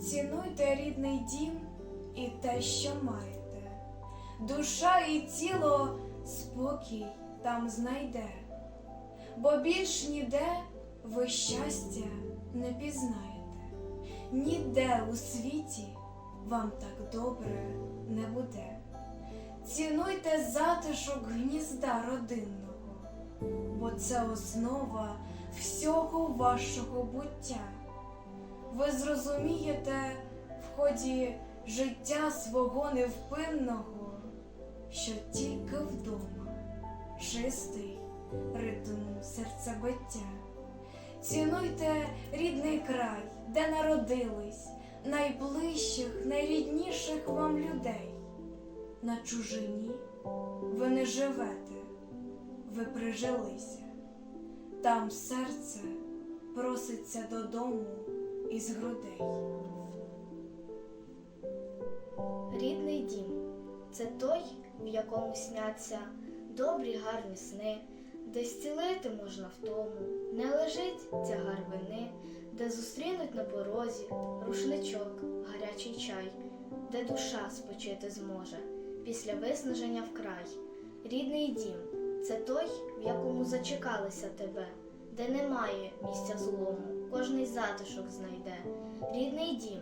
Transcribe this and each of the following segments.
Цінуйте рідний дім і те, що маєте. Душа і тіло спокій там знайде, бо більш ніде ви щастя не пізнаєте. Ніде у світі вам так добре не буде. Цінуйте затишок гнізда родинного, бо це основа всього вашого буття. Ви зрозумієте в ході життя свого невпинного, що тільки вдома чистий ритм серцебиття. Цінуйте рідний край, де народились, найближчих, найрідніших вам людей. На чужині ви не живете, ви прижилися. Там серце проситься додому із грудей. Рідний дім це той, в якому сняться добрі гарні сни, де зцілити можна втому, не лежить тягар вини, де зустрінуть на порозі рушничок, гарячий чай, де душа спочити зможе після виснаження вкрай. Рідний дім це той, в якому зачекалися тебе, де немає місця злому, кожний затишок знайде. Рідний дім,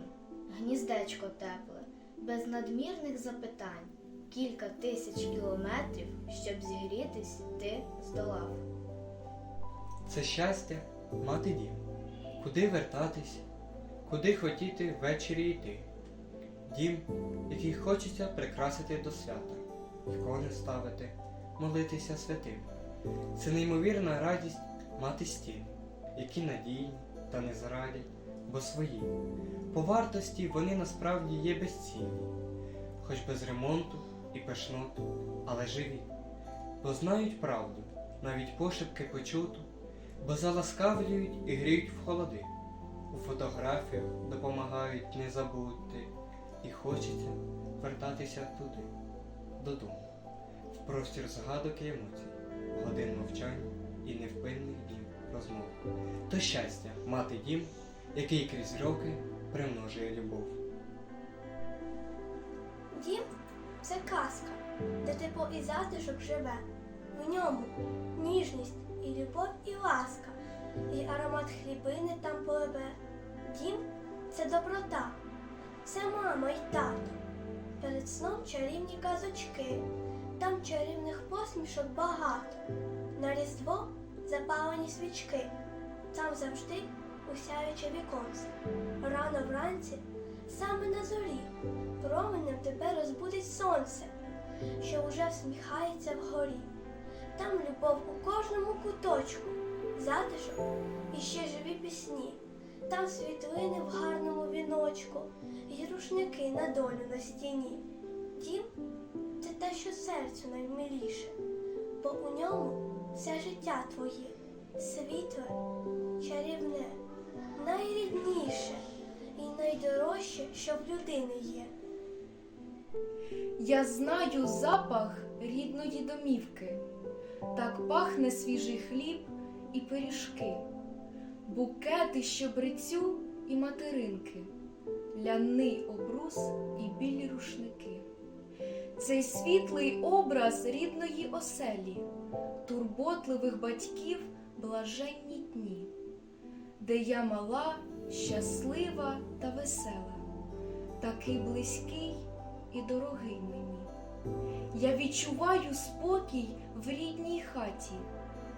гніздечко тепле, без надмірних запитань, кілька тисяч кілометрів, щоб зігрітись, ти здолав. Це щастя мати дім, куди вертатись, куди хотіти ввечері йти. Дім, який хочеться прикрасити до свята, ікони ставити, молитися святим. Це неймовірна радість мати стіни, які надійні та не зрадять, бо свої. По вартості вони насправді є безцінні, хоч без ремонту і пишноту, але живі, бо знають правду, навіть пошепки почуту, бо заласкавлюють і гріють в холоди. У фотографіях допомагають не забути, і хочеться вертатися туди, додому, в простір згадок і емоцій, годин мовчання і невпинних днів розмов. То щастя мати дім, який крізь роки примножує любов. Дім це казка, де тепло і затишок живе. В ньому ніжність і любов, і ласка, і аромат хлібини там пливе. Дім це доброта, це мама й тато. Перед сном чарівні казочки, там чарівних посмішок багато. На різдво запалені свічки, там завжди усяюче віконце. Рано вранці, саме на зорі, променем тебе розбудить сонце, що уже всміхається вгорі. Там любов у кожному куточку, затишок і ще живі пісні. Там світлини в гарному віночку, і рушники на долю на стіні. Дім це те, що серцю наймиліше, бо у ньому все життя твоє, світле, чарівне, найрідніше і найдорожче, що в людини є. Я знаю запах рідної домівки. Так пахне свіжий хліб і пиріжки, букети щебрецю і материнки, ляний обрус і білі рушники. Цей світлий образ рідної оселі, турботливих батьків блаженні дні, де я мала, щаслива та весела, такий близький і дорогий мені. Я відчуваю спокій в рідній хаті,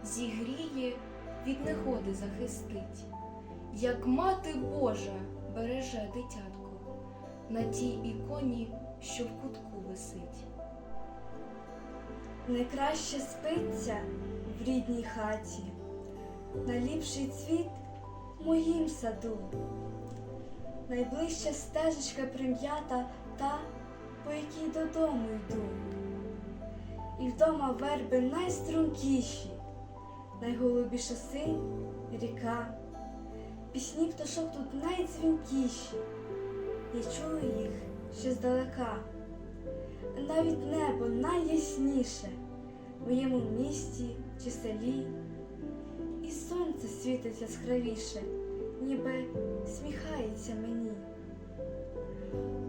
зігріє, від негоди захистить, як мати Божа береже дитятко на тій іконі, що в кутку висить. Найкраще спиться в рідній хаті, найліпший цвіт моїм саду, найближча стежечка прим'ята та, по якій додому йду. І вдома верби найстрункіші, найголубіша синь ріка, пісні пташок тут найдзвінкіші, я чую їх ще здалека. Навіть небо найясніше в моєму місті чи селі, і сонце світить яскравіше, ніби сміхається мені.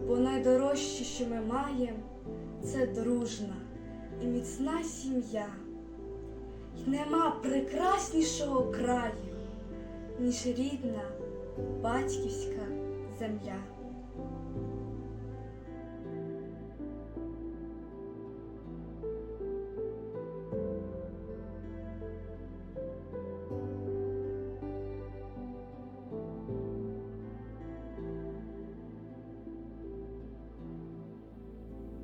бо найдорожче, що ми маємо, це дружна і міцна сім'я. І нема прекраснішого краю, ніж рідна батьківська земля.